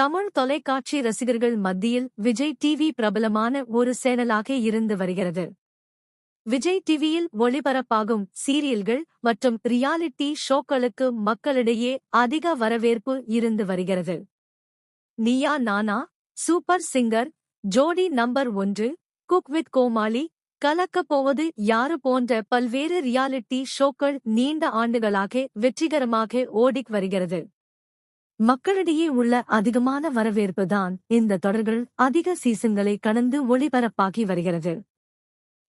தமிழ் தொலைக்காட்சி ரசிகர்கள் மத்தியில் விஜய் டிவி பிரபலமான ஒரு சேனலாக இருந்து வருகிறது. விஜய் டிவியில் ஒளிபரப்பாகும் சீரியல்கள் மற்றும் ரியாலிட்டி ஷோக்களுக்கு மக்களிடையே அதிக வரவேற்பு இருந்து வருகிறது. Neeya Naana super singer Jodi number ஒன்று குக் வித் கோமாளி கலக்கப் போவது யாரு போன்ற பல்வேறு ரியாலிட்டி ஷோக்கள் நீண்ட ஆண்டுகளாக வெற்றிகரமாக ஓடிக் வருகிறது. மக்களிடையே உள்ள அதிகமான வரவேற்புதான் இந்த தொடர்கள் அதிக சீசன்களை கடந்து ஒளிபரப்பாகி வருகிறது.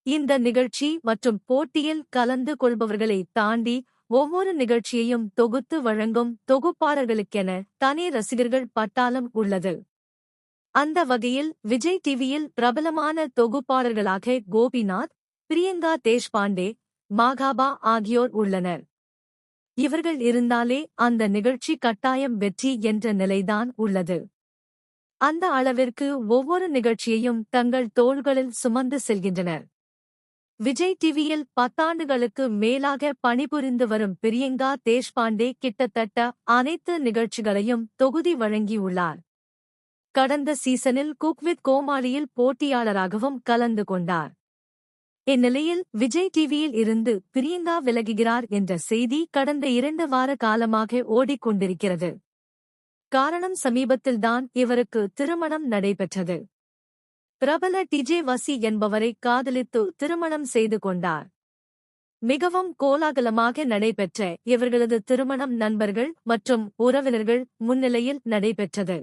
இந்த நிகழ்ச்சி மற்றும் போட்டியில் கலந்து கொள்பவர்களை தாண்டி ஒவ்வொரு நிகழ்ச்சியையும் தொகுத்து வழங்கும் தொகுப்பாளர்களுக்கென தனி ரசிகர்கள் பட்டாளம் உள்ளது. அந்த வகையில் விஜய் டிவியில் பிரபலமான தொகுப்பாளர்களாக கோபிநாத் பிரியங்கா தேஷ்பாண்டே மாகாபா ஆகியோர் உள்ளனர். இவர்கள் இருந்தாலே அந்த நிகழ்ச்சி கட்டாயம் வெற்றி என்ற நிலைதான் உள்ளது. அந்த அளவிற்கு ஒவ்வொரு நிகழ்ச்சியையும் தங்கள் தோள்களில் சுமந்து செல்கின்றனர். விஜய் டிவியில் பத்தாண்டுகளுக்கு மேலாக பணிபுரிந்து வரும் பிரியங்கா தேஷ்பாண்டே கிட்டத்தட்ட அனைத்து நிகழ்ச்சிகளையும் தொகுதி வழங்கியுள்ளார். கடந்த சீசனில் குக்வித் கோமாளியில் போட்டியாளராகவும் கலந்து கொண்டார். இந்நிலையில் விஜய் டிவியில் இருந்து பிரியங்கா விலகுகிறார் என்ற செய்தி கடந்த இரண்டு வார காலமாக ஓடிக்கொண்டிருக்கிறது. காரணம் சமீபத்தில்தான் இவருக்கு திருமணம் நடைபெற்றது. பிரபல டிஜே வசி என்பவரை காதலித்து திருமணம் செய்து கொண்டார். மிகவும் கோலாகலமாக நடைபெற்ற இவர்களது திருமணம் நண்பர்கள் மற்றும் உறவினர்கள் முன்னிலையில் நடைபெற்றது.